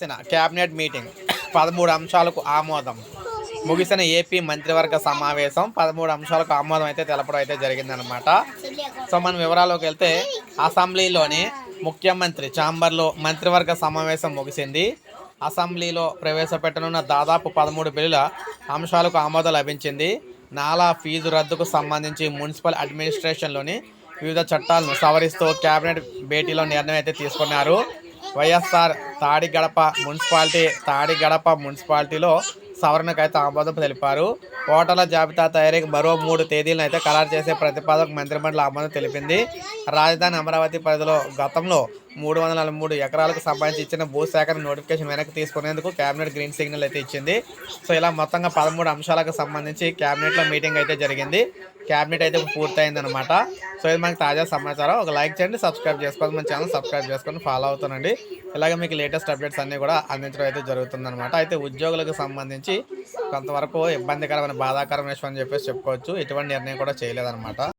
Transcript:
ముగిసిన cabinet meeting పదమూడు అంశాలకు ఆమోదం. ముగిసిన ఏపీ మంత్రివర్గ సమావేశం పదమూడు అంశాలకు ఆమోదం అయితే తెలపడం అయితే జరిగిందనమాట సో మనం వివరాల్లోకి వెళ్తే అసెంబ్లీలోని ముఖ్యమంత్రి ఛాంబర్లో మంత్రివర్గ సమావేశం ముగిసింది. అసెంబ్లీలో ప్రవేశపెట్టనున్న దాదాపు పదమూడు బిల్లుల అంశాలకు ఆమోదం లభించింది. నాలా ఫీజు రద్దుకు సంబంధించి మున్సిపల్ అడ్మినిస్ట్రేషన్లోని వివిధ చట్టాలను సవరిస్తూ కేబినెట్ భేటీలో నిర్ణయం అయితే తీసుకున్నారు. వైఎస్ఆర్ తాడిగడప మున్సిపాలిటీ తాడిగడప మున్సిపాలిటీలో సవరణకు అయితే ఆమోదం తెలిపారు. ఓటర్ల జాబితా తయారీకి మరో మూడు తేదీలను అయితే ఖరారు చేసే ప్రతిపాదనకు మంత్రిమండలి ఆమోదం తెలిపింది. రాజధాని అమరావతి పరిధిలో గతంలో మూడు వందల నలభై మూడు ఎకరాలకు సంబంధించి ఇచ్చిన భూసేకరణ నోటిఫికేషన్ వెనక్కి తీసుకునేందుకు కేబినెట్ గ్రీన్ సిగ్నల్ అయితే ఇచ్చింది. సో ఇలా మొత్తంగా పదమూడు అంశాలకు సంబంధించి కేబినెట్లో మీటింగ్ అయితే జరిగింది. కేబినెట్ అయితే పూర్తయిందనమాట సో ఇది మనకి తాజా సమాచారం. ఒక లైక్ చేయండి సబ్స్క్రైబ్ చేసుకోండి మన ఛానల్ సబ్స్క్రైబ్ చేసుకొని ఫాలో అవుతానండి. ఇలాగే మీకు లేటెస్ట్ అప్డేట్స్ అన్నీ కూడా అందించడం అయితే జరుగుతుందనమాట అయితే ఉద్యోగులకు సంబంధించి కొంతవరకు ఇబ్బందికరమైన బాధాకరమైన విషయం అని చెప్పేసి చెప్పుకోవచ్చు. ఎటువంటి నిర్ణయం కూడా చేయలేదన్నమాట.